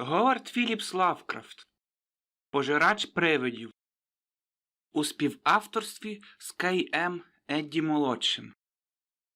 Говард Філіпс Лавкрафт Пожирач привидів У співавторстві з Кей М. Едді Молодшим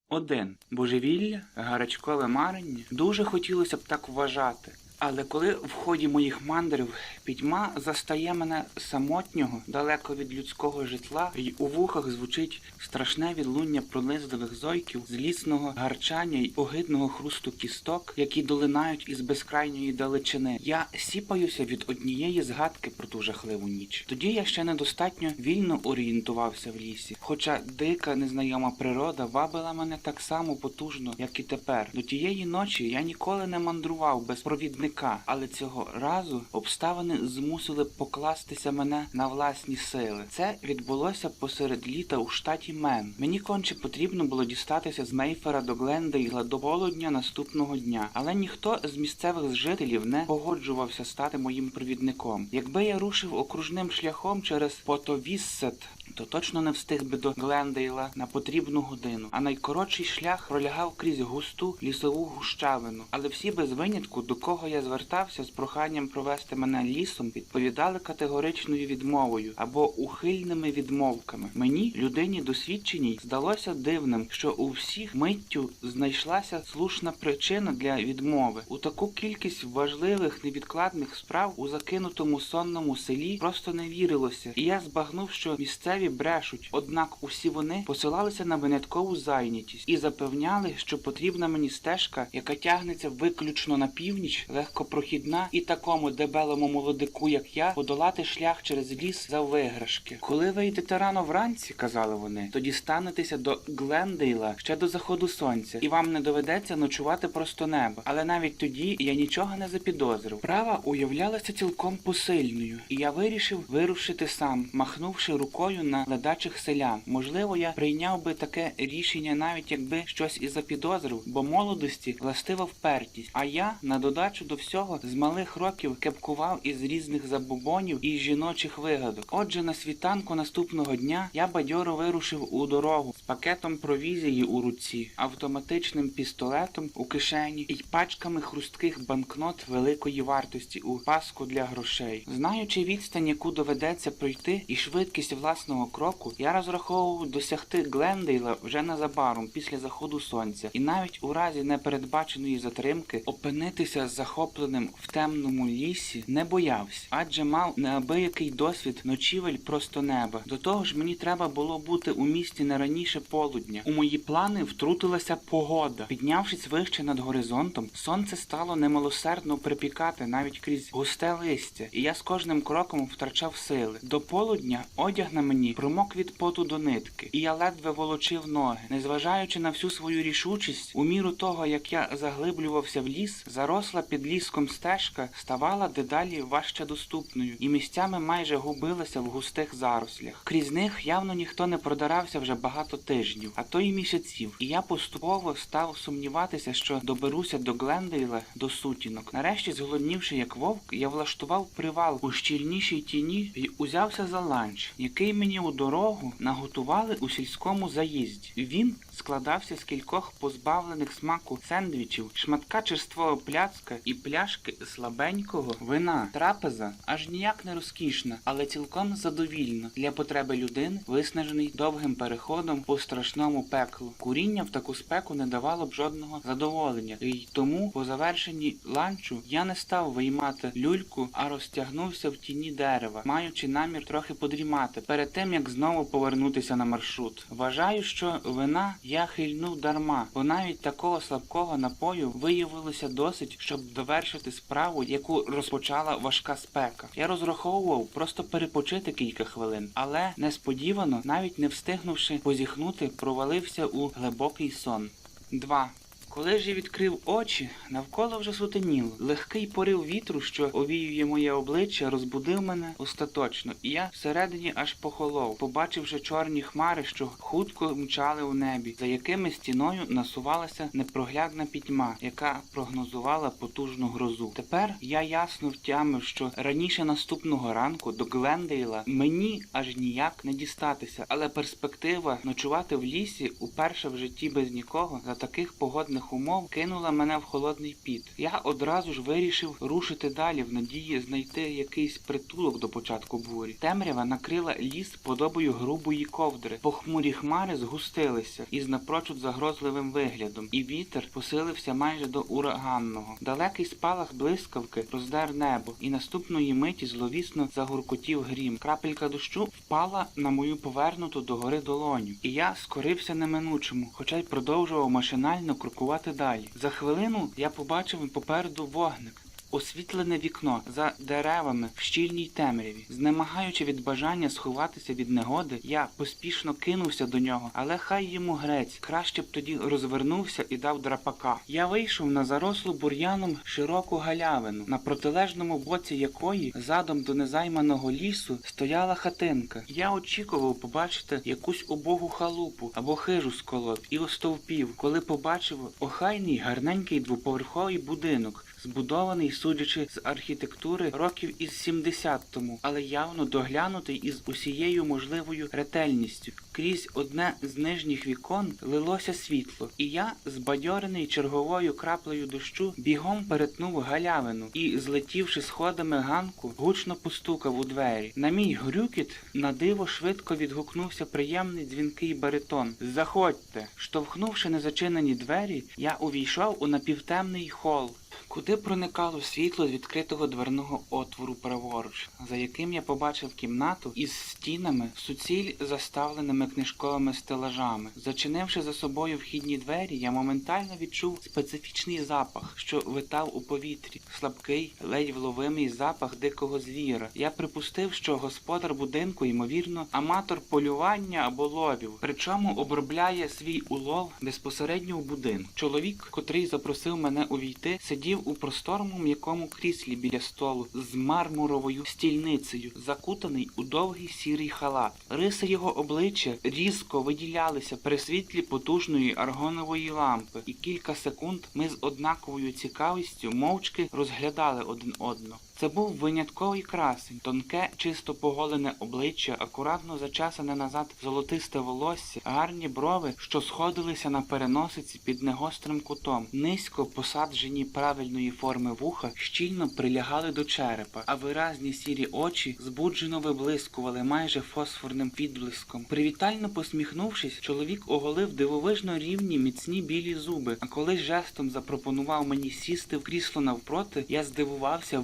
1. Божевілля, гарячкове марення. Дуже хотілося б так вважати. Але коли в ході моїх мандрів пітьма застає мене самотнього, далеко від людського житла, й у вухах звучить страшне відлуння пронизливих зойків, злісного гарчання й огидного хрусту кісток, які долинають із безкрайньої далечини, я сіпаюся від однієї згадки про ту жахливу ніч. Тоді я ще недостатньо вільно орієнтувався в лісі, хоча дика незнайома природа вабила мене так само потужно, як і тепер. До тієї ночі я ніколи не мандрував без провідника, але цього разу обставини змусили покластися мене на власні сили. Це відбулося посеред літа у штаті Мен. Мені конче потрібно було дістатися з Мейфера до Глендейла до полудня наступного дня, але ніхто з місцевих жителів не погоджувався стати моїм провідником. Якби я рушив окружним шляхом через Потовіссет, то точно не встиг би до Глендейла на потрібну годину, а найкоротший шлях пролягав крізь густу лісову гущавину. Але всі без винятку, до кого я звертався з проханням провести мене лісом, відповідали категоричною відмовою або ухильними відмовками. Мені, людині досвідченій, здалося дивним, що у всіх миттю знайшлася слушна причина для відмови. У таку кількість важливих невідкладних справ у закинутому сонному селі просто не вірилося, і я збагнув, що місцеві брешуть. Однак усі вони посилалися на виняткову зайнятість і запевняли, що потрібна мені стежка, яка тягнеться виключно на північ, легкопрохідна і такому дебелому молодику, як я, подолати шлях через ліс за виграшки. Коли ви йдете рано вранці, казали вони, тоді станетеся до Глендейла ще до заходу сонця, і вам не доведеться ночувати просто неба. Але навіть тоді я нічого не запідозрив. Права уявлялася цілком посильною, і я вирішив вирушити сам, махнувши рукою на ледачих селян. Можливо, я прийняв би таке рішення, навіть якби щось і запідозрив, бо молодості властива впертість. А я на додачу до всього з малих років кепкував із різних забобонів і жіночих вигадок. Отже, на світанку наступного дня я бадьоро вирушив у дорогу з пакетом провізії у руці, автоматичним пістолетом у кишені і пачками хрустких банкнот великої вартості у паску для грошей. Знаючи відстань, яку доведеться пройти, і швидкість власного кроку, я розраховував досягти Глендейла вже незабаром після заходу сонця, і навіть у разі непередбаченої затримки опинитися захопленим в темному лісі не боявся, адже мав неабиякий досвід ночівель просто неба. До того ж, мені треба було бути у місті не раніше полудня. У мої плани втрутилася погода. Піднявшись вище над горизонтом, сонце стало немилосердно припікати навіть крізь густе листя, і я з кожним кроком втрачав сили. До полудня одяг на мені промок від поту до нитки, і я ледве волочив ноги, незважаючи на всю свою рішучість, у міру того, як я заглиблювався в ліс, заросла під ліском стежка ставала дедалі важче доступною, і місцями майже губилася в густих зарослях. Крізь них явно ніхто не продирався вже багато тижнів, а то й місяців. І я поступово став сумніватися, що доберуся до Глендейла до сутінок. Нарешті, зголоднівши як вовк, я влаштував привал у щільнішій тіні і узявся за ланч, який мені у дорогу наготували у сільському заїзді. Він складався з кількох позбавлених смаку сендвічів, шматка черствого пляцка і пляшки слабенького вина. Трапеза аж ніяк не розкішна, але цілком задовільна для потреби людини, виснажений довгим переходом по страшному пеклу. Куріння в таку спеку не давало б жодного задоволення, і тому по завершенні ланчу я не став виймати люльку, а розтягнувся в тіні дерева, маючи намір трохи подрімати перед тим як знову повернутися на маршрут. Вважаю, що вина я хильнув дарма, бо навіть такого слабкого напою виявилося досить, щоб довершити справу, яку розпочала важка спека. Я розраховував просто перепочити кілька хвилин, але несподівано, навіть не встигнувши позіхнути, провалився у глибокий сон. 2. Коли ж я відкрив очі, навколо вже сутеніло. Легкий порив вітру, що овіює моє обличчя, розбудив мене остаточно, і я всередині аж похолов, побачивши чорні хмари, що хутко мчали у небі, за якими стіною насувалася непроглядна пітьма, яка прогнозувала потужну грозу. Тепер я ясно втямив, що раніше наступного ранку до Глендейла мені аж ніяк не дістатися, але перспектива ночувати в лісі уперше в житті без нікого за таких погодних погодних умов кинула мене в холодний піт. Я одразу ж вирішив рушити далі в надії знайти якийсь притулок до початку бурі. Темрява накрила ліс подобою грубої ковдри. Похмурі хмари згустилися із напрочуд загрозливим виглядом, і вітер посилився майже до ураганного. Далекий спалах блискавки роздер небо, і наступної миті зловісно загуркотів грім. Крапелька дощу впала на мою повернуту догори долоню, і я скорився неминучому, хоча й продовжував машинально крокувати далі. За хвилину я побачив попереду вогник. Освітлене вікно за деревами в щільній темряві, знемагаючи від бажання сховатися від негоди, я поспішно кинувся до нього, але хай йому грець, краще б тоді розвернувся і дав драпака. Я вийшов на зарослу бур'яном широку галявину, на протилежному боці якої, задом до незайманого лісу, стояла хатинка. Я очікував побачити якусь убогу халупу або хижу з колод і остовпів, коли побачив охайний гарненький двоповерховий будинок збудований, судячи з архітектури, років із 70 тому, але явно доглянутий із усією можливою ретельністю. Крізь одне з нижніх вікон лилося світло, і я, збадьорений черговою краплею дощу, бігом перетнув галявину і, злетівши сходами ганку, гучно постукав у двері. На мій грюкіт на диво швидко відгукнувся приємний дзвінкий баритон. Заходьте. Штовхнувши незачинені двері, я увійшов у напівтемний хол. Куди проникало світло з відкритого дверного отвору праворуч, за яким я побачив кімнату із стінами, суціль заставленими книжковими стелажами. Зачинивши за собою вхідні двері, я моментально відчув специфічний запах, що витав у повітрі, слабкий, ледь вловимий запах дикого звіра. Я припустив, що господар будинку, ймовірно, аматор полювання або ловів, причому обробляє свій улов безпосередньо в будинку. Чоловік, котрий запросив мене увійти, сидів у просторому м'якому кріслі біля столу з мармуровою стільницею, закутаний у довгий сірий халат. Риси його обличчя різко виділялися при світлі потужної аргонової лампи, і кілька секунд ми з однаковою цікавістю мовчки розглядали один одного. Це був винятковий красень, тонке, чисто поголене обличчя, акуратно зачесане назад золотисте волосся, гарні брови, що сходилися на переносиці під негострим кутом, низько посаджені правильної форми вуха, щільно прилягали до черепа, а виразні сірі очі збуджено виблискували майже фосфорним відблиском. Привітально посміхнувшись, чоловік оголив дивовижно рівні міцні білі зуби, а коли жестом запропонував мені сісти в крісло навпроти, я здивувався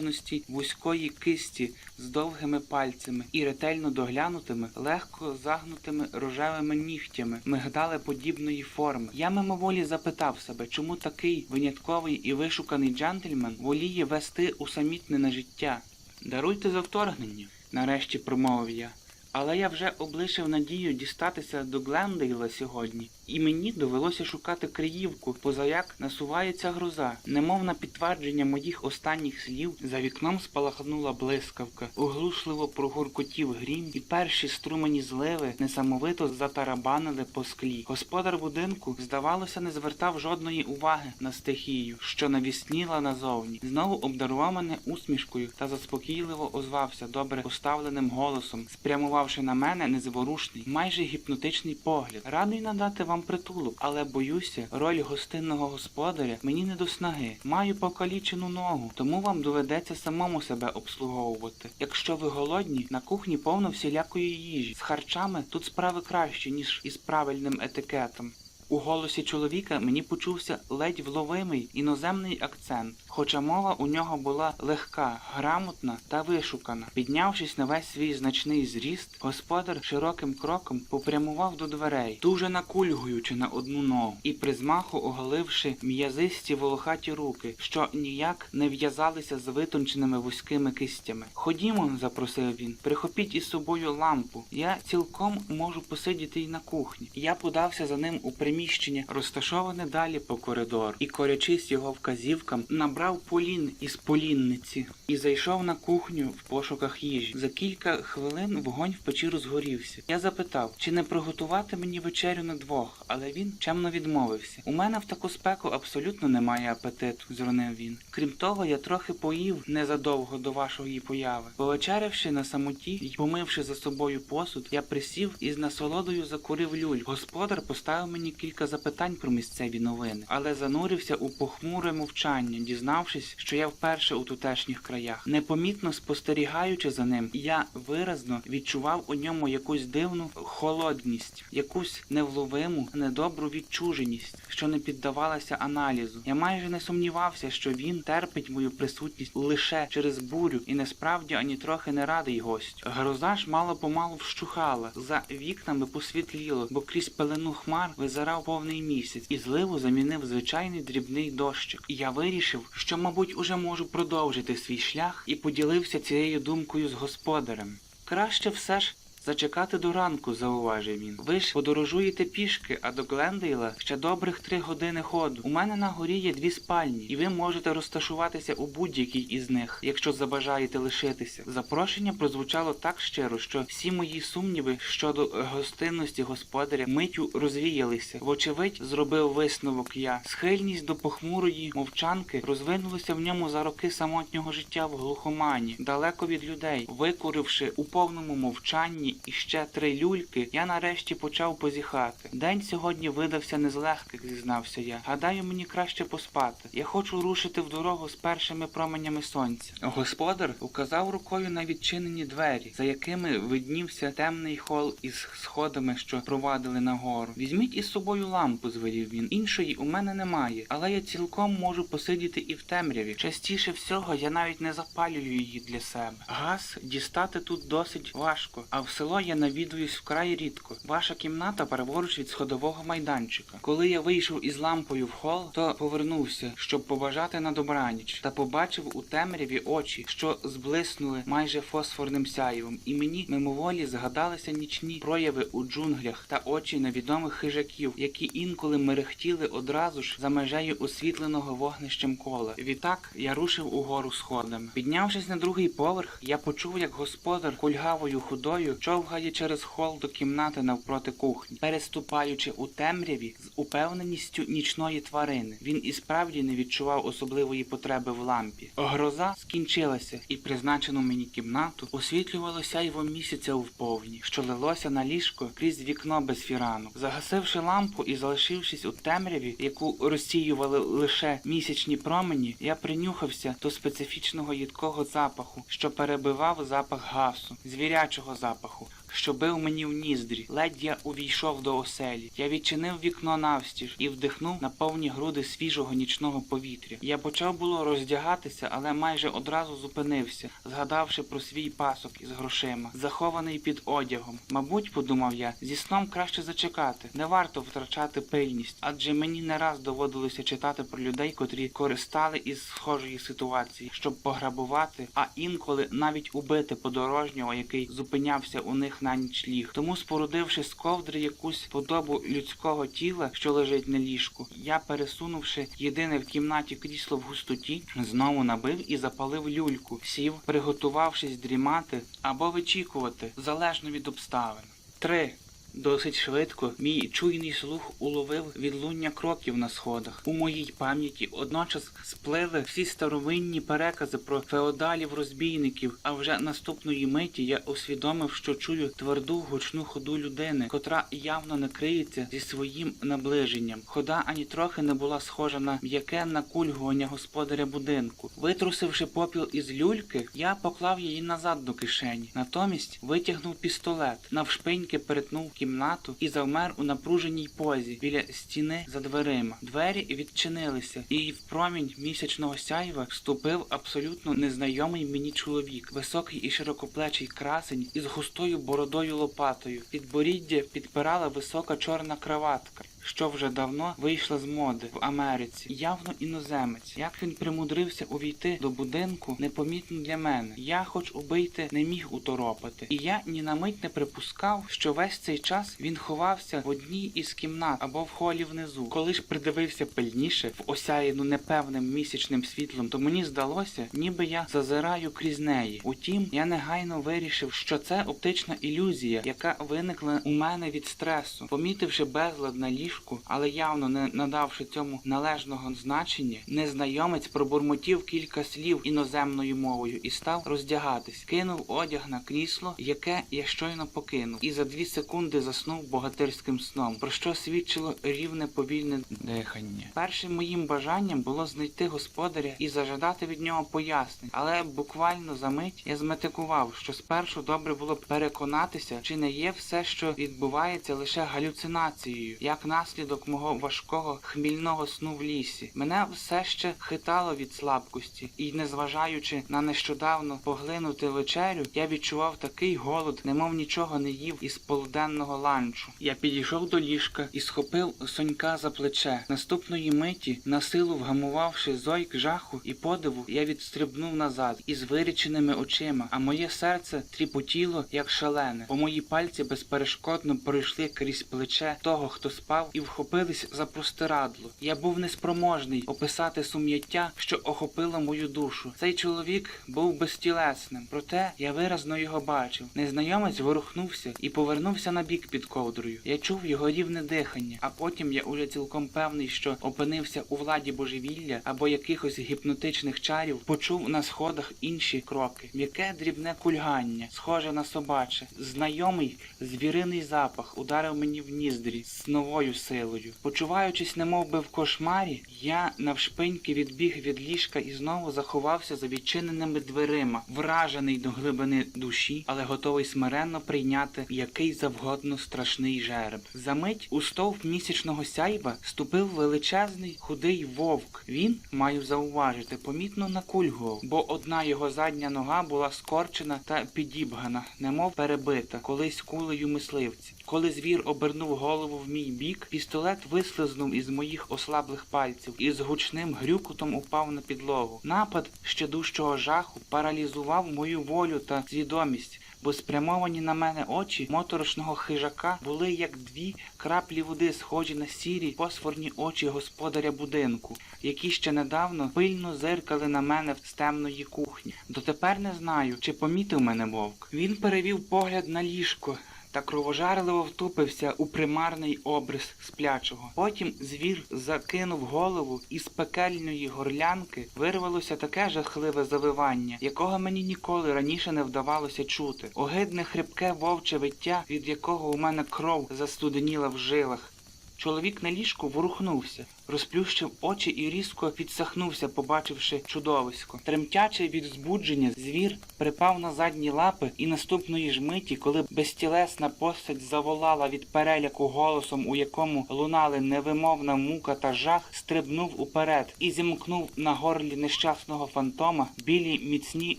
витонченості вузької кисті з довгими пальцями і ретельно доглянутими, легко загнутими рожевими нігтями, мигдалеподібної форми. Я мимоволі запитав себе, чому такий винятковий і вишуканий джентльмен воліє вести усамітнене життя. Даруйте за вторгнення, нарешті промовив я. Але я вже облишив надію дістатися до Глендейла сьогодні, і мені довелося шукати Криївку, позаяк насувається гроза. Немов на підтвердження моїх останніх слів, за вікном спалахнула блискавка, оглушливо прогуркотів грім, і перші струмені зливи несамовито затарабанили по склі. Господар будинку, здавалося, не звертав жодної уваги на стихію, що навісніла назовні. Знову обдарував мене усмішкою та заспокійливо озвався добре поставленим голосом, спрямувавши на мене незворушний, майже гіпнотичний погляд. Радий надати вам притулок, але боюся, роль гостинного господаря мені не до снаги. Маю покалічену ногу, тому вам доведеться самому себе обслуговувати. Якщо ви голодні, на кухні повно всілякої їжі. З харчами тут справи краще, ніж із правильним етикетом. У голосі чоловіка мені почувся ледь вловимий іноземний акцент, хоча мова у нього була легка, грамотна та вишукана. Піднявшись на весь свій значний зріст, господар широким кроком попрямував до дверей, дуже накульгуючи на одну ногу, і при змаху оголивши м'язисті волохаті руки, що ніяк не в'язалися з витонченими вузькими кистями. Ходімо, запросив він, прихопіть із собою лампу. Я цілком можу посидіти й на кухні. Я подався за ним у приміщення, розташоване далі по коридору, і корячись його вказівкам, набрав зібрав полін із полінниці і зайшов на кухню в пошуках їжі. За кілька хвилин вогонь в печі розгорівся. Я запитав, чи не приготувати мені вечерю на двох, але він чемно відмовився. У мене в таку спеку абсолютно немає апетиту, зронив він. Крім того, я трохи поїв незадовго до вашої появи. Повечерявши на самоті й помивши за собою посуд, я присів і з насолодою закурив люль. Господар поставив мені кілька запитань про місцеві новини, але занурився у похмуре мовчання, дізнавшись, що я вперше у тутешніх краях. Непомітно спостерігаючи за ним, я виразно відчував у ньому якусь дивну холодність, якусь невловиму, недобру відчуженість, що не піддавалася аналізу. Я майже не сумнівався, що він терпить мою присутність лише через бурю і насправді ані трохи не радий гость. Гроза ж мало помалу вщухала. За вікнами посвітліло, бо крізь пелену хмар визирав повний місяць, і зливу замінив звичайний дрібний дощик. І я вирішив, що, мабуть, уже можу продовжити свій шлях і поділився цією думкою з господарем. Краще все ж зачекати до ранку, зауважив він. Ви ж подорожуєте пішки, а до Глендейла ще добрих три години ходу. У мене на горі є дві спальні, і ви можете розташуватися у будь-якій із них, якщо забажаєте лишитися. Запрошення прозвучало так щиро, що всі мої сумніви щодо гостинності господаря миттю розвіялися. Вочевидь, зробив висновок я. Схильність до похмурої мовчанки розвинулася в ньому за роки самотнього життя в глухомані, далеко від людей, викуривши у повному мовчанні і ще три люльки, я нарешті почав позіхати. День сьогодні видався не з легких, зізнався я. Гадаю, мені краще поспати. Я хочу рушити в дорогу з першими променями сонця. Господар указав рукою на відчинені двері, за якими виднівся темний хол із сходами, що провадили нагору. Візьміть із собою лампу, звелів він. Іншої у мене немає, але я цілком можу посидіти і в темряві. Частіше всього я навіть не запалюю її для себе. Газ дістати тут досить важко, а в село я навідуюсь вкрай рідко. Ваша кімната праворуч від сходового майданчика. Коли я вийшов із лампою в хол, то повернувся, щоб побажати на добраніч, та побачив у темряві очі, що зблиснули майже фосфорним сяєвом, і мені мимоволі згадалися нічні прояви у джунглях та очі невідомих хижаків, які інколи мерехтіли одразу ж за межею освітленого вогнищем кола. Відтак я рушив угору сходами. Піднявшись на другий поверх, я почув, як господар кульгавою худою човгає через хол до кімнати навпроти кухні, переступаючи у темряві з упевненістю нічної тварини. Він і справді не відчував особливої потреби в лампі. Гроза скінчилася, і призначену мені кімнату освітлювало сяйво місяця вповні, що лилося на ліжко крізь вікно без фіранок. Загасивши лампу і залишившись у темряві, яку розсіювали лише місячні промені, я принюхався до специфічного їдкого запаху, що перебивав запах гасу, звірячого запаху. Що бив мені в ніздрі, ледь я увійшов до оселі. Я відчинив вікно навстіж і вдихнув на повні груди свіжого нічного повітря. Я почав було роздягатися, але майже одразу зупинився, згадавши про свій пасок із грошима, захований під одягом. Мабуть, подумав я, зі сном краще зачекати. Не варто втрачати пильність, адже мені не раз доводилося читати про людей, котрі користали із схожої ситуації, щоб пограбувати, а інколи навіть убити подорожнього, який зупинявся у них на нічліг. Тому, спорудивши з ковдри якусь подобу людського тіла, що лежить на ліжку, я, пересунувши єдине в кімнаті крісло в густоті, знову набив і запалив люльку, сів, приготувавшись дрімати або вичікувати, залежно від обставин. Три. Досить швидко мій чуйний слух уловив відлуння кроків на сходах. У моїй пам'яті одночас сплили всі старовинні перекази про феодалів-розбійників, а вже наступної миті я усвідомив, що чую тверду гучну ходу людини, котра явно не криється зі своїм наближенням. Хода ані трохи не була схожа на м'яке накульгування господаря будинку. Витрусивши попіл із люльки, я поклав її назад до кишені. Натомість витягнув пістолет, навшпиньки перетнув кімнату і завмер у напруженій позі біля стіни за дверима. Двері відчинилися, і в промінь місячного сяйва вступив абсолютно незнайомий мені чоловік, високий і широкоплечий красень із густою бородою лопатою. Підборіддя підпирала висока чорна краватка. Що вже давно вийшла з моди в Америці, явно іноземець. Як він примудрився увійти до будинку, непомітно для мене. Я, хоч убийти, не міг уторопати, і я ні на мить не припускав, що весь цей час він ховався в одній із кімнат або в холі внизу. Коли ж придивився пильніше в осяяну непевним місячним світлом, то мені здалося, ніби я зазираю крізь неї. Утім, я негайно вирішив, що це оптична ілюзія, яка виникла у мене від стресу. Помітивши безлад на ліжку, але явно не надавши цьому належного значення, незнайомець пробурмотів кілька слів іноземною мовою і став роздягатись. Кинув одяг на крісло, яке я щойно покинув, і за дві секунди заснув богатирським сном, про що свідчило рівне повільне дихання. Першим моїм бажанням було знайти господаря і зажадати від нього пояснень, але буквально за мить я зметикував, що спершу добре було переконатися, чи не є все, що відбувається, лише галюцинацією, як наслідок мого важкого хмільного сну в лісі. Мене все ще хитало від слабкості, і, незважаючи на нещодавно поглинути вечерю, я відчував такий голод, немов нічого не їв із полуденного ланчу. Я підійшов до ліжка і схопив сонька за плече. Наступної миті, на силу вгамувавши зойк жаху і подиву, я відстрибнув назад із виріченими очима, а моє серце тріпотіло, як шалене, бо мої пальці безперешкодно пройшли крізь плече того, хто спав, і вхопились за простирадло. Я був неспроможний описати сум'яття, що охопило мою душу. Цей чоловік був безтілесним, проте я виразно його бачив. Незнайомець ворухнувся і повернувся на бік під ковдрою. Я чув його рівне дихання, а потім я уже цілком певний, що опинився у владі божевілля або якихось гіпнотичних чарів, почув на сходах інші кроки. М'яке дрібне кульгання, схоже на собаче, знайомий звіриний запах ударив мені в ніздрі з новою силою. Почуваючись, немов би в кошмарі, я навшпиньки відбіг від ліжка і знову заховався за відчиненими дверима, вражений до глибини душі, але готовий смиренно прийняти який завгодно страшний жереб. Замить у стовп місячного сяйва ступив величезний худий вовк. Він, маю зауважити, помітно накульгував, бо одна його задня нога була скорчена та підібгана, немов перебита, колись кулею мисливці. Коли звір обернув голову в мій бік, пістолет вислизнув із моїх ослаблих пальців і з гучним грюкотом упав на підлогу. Напад ще дужчого жаху паралізував мою волю та свідомість. Бо спрямовані на мене очі моторошного хижака були як дві краплі води, схожі на сірі фосфорні очі господаря будинку, які ще недавно пильно зиркали на мене з темної кухні. Дотепер не знаю, чи помітив мене вовк. Він перевів погляд на ліжко, та кровожарливо втупився у примарний обрис сплячого. Потім звір закинув голову, і з пекельної горлянки вирвалося таке жахливе завивання, якого мені ніколи раніше не вдавалося чути. Огидне хрипке вовче виття, від якого у мене кров застуденіла в жилах. Чоловік на ліжку ворухнувся, розплющив очі і різко підсахнувся, побачивши чудовисько. Тремтячий від збудження, звір припав на задні лапи, і наступної ж миті, коли безтілесна постать заволала від переляку голосом, у якому лунали невимовна мука та жах, стрибнув уперед і зімкнув на горлі нещасного фантома білі міцні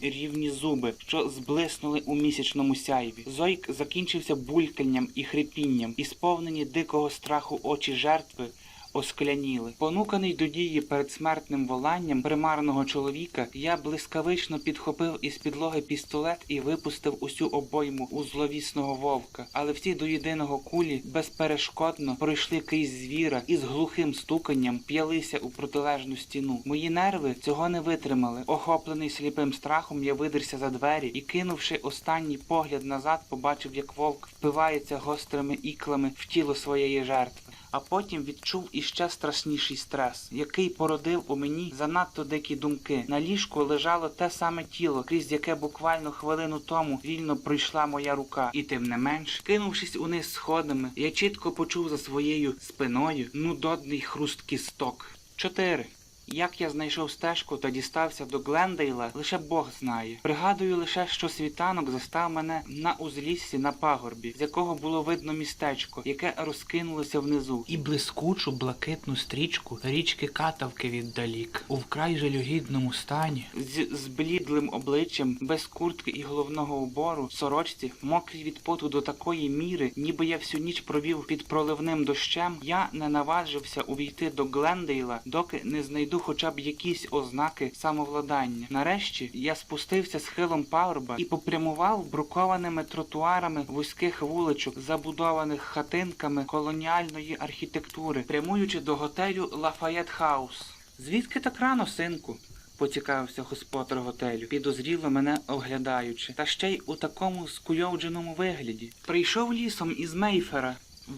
рівні зуби, що зблиснули у місячному сяйві. Зойк закінчився бульканням і хрипінням, і сповнені дикого страху очі жертви оскляніли. Понуканий до дії перед смертним воланням примарного чоловіка, я блискавично підхопив із підлоги пістолет і випустив усю обойму у зловісного вовка. Але всі до єдиного кулі безперешкодно пройшли крізь звіра і з глухим стуканням п'ялися у протилежну стіну. Мої нерви цього не витримали. Охоплений сліпим страхом, я видерся за двері і, кинувши останній погляд назад, побачив, як вовк впивається гострими іклами в тіло своєї жертви а потім відчув іще страшніший стрес, який породив у мені занадто дикі думки. На ліжку лежало те саме тіло, крізь яке буквально хвилину тому вільно пройшла моя рука, і тим не менш, кинувшись униз сходами, я чітко почув за своєю спиною нудодний хруст кісток. Чотири. Як я знайшов стежку та дістався до Глендейла, лише Бог знає. Пригадую лише, що світанок застав мене на узліссі на пагорбі, з якого було видно містечко, яке розкинулося внизу, і блискучу блакитну стрічку річки Катавки віддалік, у вкрай жалюгідному стані, з зблідлим обличчям, без куртки і головного убору, сорочці, мокрій від поту до такої міри, ніби я всю ніч провів під проливним дощем, я не наважився увійти до Глендейла, доки не знайду хоча б якісь ознаки самовладання. Нарешті я спустився схилом пагорба і попрямував брукованими тротуарами вузьких вуличок, забудованих хатинками колоніальної архітектури, прямуючи до готелю Лафаєт Хаус. Звідки так рано, синку? поцікавився господар готелю, підозріло мене оглядаючи, та ще й у такому скуйовдженому вигляді. Прийшов лісом із Мейфера.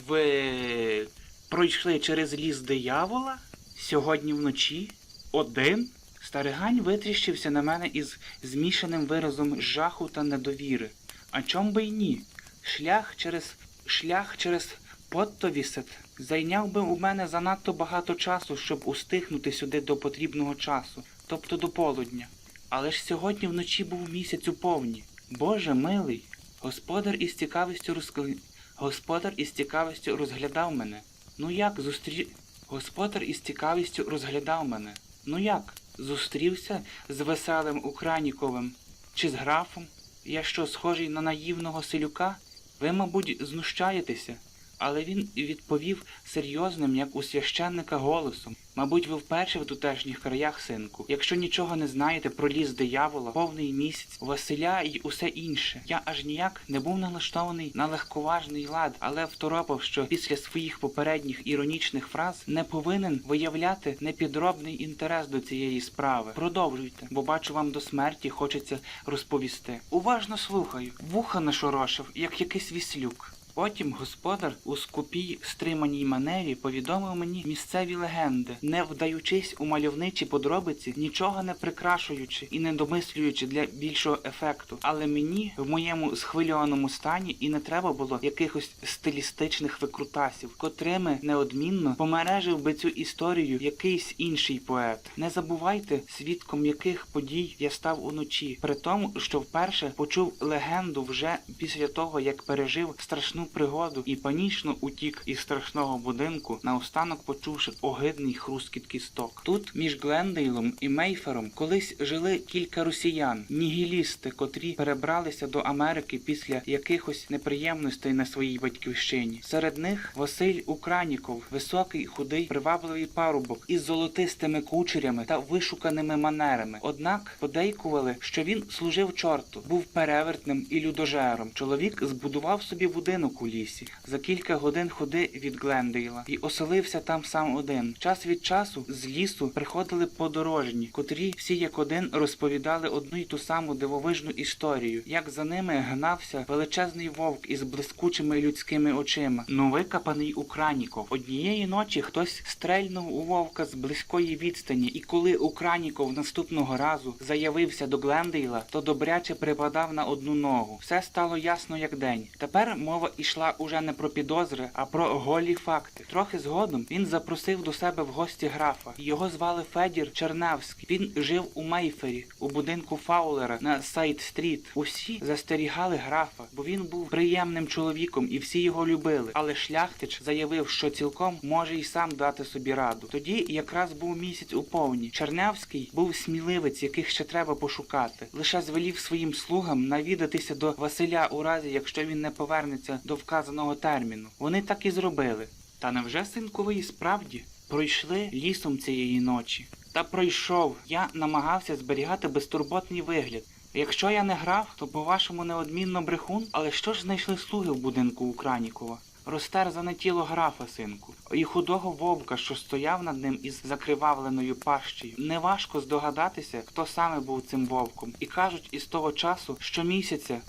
Ви пройшли через ліс диявола? Сьогодні вночі? Один? Старигань витріщився на мене із змішаним виразом жаху та недовіри. А чом би й ні? Шлях через шлях через Поттовісет зайняв би у мене занадто багато часу, щоб устигнути сюди до потрібного часу, тобто до полудня. Але ж сьогодні вночі був місяць у повні. Боже милий, господар із цікавістю розкли... Господар із цікавістю розглядав мене. Ну як зустрі... Господар із цікавістю розглядав мене. Ну як? Зустрівся з веселим Украніковим чи з графом? Я що, схожий на наївного селюка? Ви, мабуть, знущаєтеся. Але він відповів серйозним, як у священника, голосом. Мабуть, ви вперше в тутешніх краях, синку. Якщо нічого не знаєте про ліс диявола, повний місяць, Василя і усе інше. Я аж ніяк не був налаштований на легковажний лад, але второпав, що після своїх попередніх іронічних фраз не повинен виявляти непідробний інтерес до цієї справи. Продовжуйте, бо бачу, вам до смерті хочеться розповісти. Уважно слухаю, вуха нашорошив, як якийсь віслюк. Потім господар у скупій стриманій манері повідомив мені місцеві легенди, не вдаючись у мальовничі подробиці, нічого не прикрашуючи і не домислюючи для більшого ефекту. Але мені в моєму схвильованому стані і не треба було якихось стилістичних викрутасів, котрими неодмінно помережив би цю історію якийсь інший поет. Не забувайте, свідком яких подій я став уночі, при тому, що вперше почув легенду вже після того, як пережив страшну пригоду і панічно утік із страшного будинку, наостанок почувши огидний хрускіт кісток. Тут між Глендейлом і Мейфером колись жили кілька росіян, нігілісти, котрі перебралися до Америки після якихось неприємностей на своїй батьківщині. Серед них Василь Украніков, високий, худий, привабливий парубок із золотистими кучерями та вишуканими манерами. Однак подейкували, що він служив чорту, був перевертним і людожером. Чоловік збудував собі будинок у лісі за кілька годин ходи від Глендейла і оселився там сам один. Час від часу з лісу приходили подорожні, котрі всі як один розповідали одну й ту саму дивовижну історію, як за ними гнався величезний вовк із блискучими людськими очима, новикапаний Украніков. Однієї ночі хтось стрельнув у вовка з близької відстані, і коли Украніков наступного разу заявився до Глендейла, то добряче припадав на одну ногу. Все стало ясно як день. Тепер мова ішла уже не про підозри, а про голі факти. Трохи згодом він запросив до себе в гості графа. Його звали Федір Черневський. Він жив у Мейфері, у будинку Фаулера на Сайт-стріт. Усі застерігали графа, бо він був приємним чоловіком і всі його любили. Але шляхтич заявив, що цілком може й сам дати собі раду. Тоді якраз був місяць у повні. Чернявський був сміливець, яких ще треба пошукати. Лише звелів своїм слугам навідатися до Василя у разі, якщо він не повернеться до вказаного терміну. Вони так і зробили. Та невже синкові справді пройшли лісом цієї ночі? Та пройшов. Я намагався зберігати безтурботний вигляд. Якщо я не грав, то по-вашому неодмінно брехун, але що ж знайшли слуги в будинку у Кранікова? Розтерзане тіло графа, синку, і худого вовка, що стояв над ним із закривавленою пащею. Неважко здогадатися, хто саме був цим вовком. І кажуть із того часу, що місяця.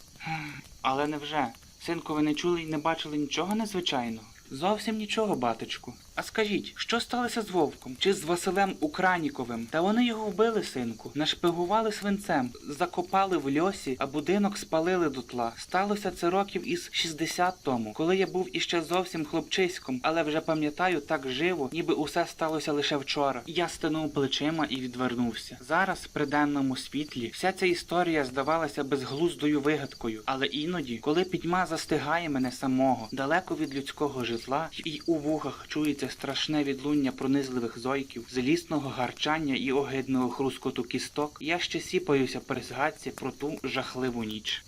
Але невже? Синку, ви не чули і не бачили нічого незвичайного? Зовсім нічого, батечку. А скажіть, що сталося з Вовком? Чи з Василем Украніковим? Та вони його вбили, синку, нашпигували свинцем, закопали в льосі, а будинок спалили дотла. Сталося це років із 60 тому, коли я був іще зовсім хлопчиськом, але вже пам'ятаю так живо, ніби усе сталося лише вчора. Я стенув плечима і відвернувся. Зараз, при денному світлі, вся ця історія здавалася безглуздою вигадкою, але іноді, коли пітьма застигає мене самого, далеко від людського житла, і у вухах чується страшне відлуння пронизливих зойків, злісного гарчання і огидного хрускоту кісток, я ще сіпаюся при згадці про ту жахливу ніч.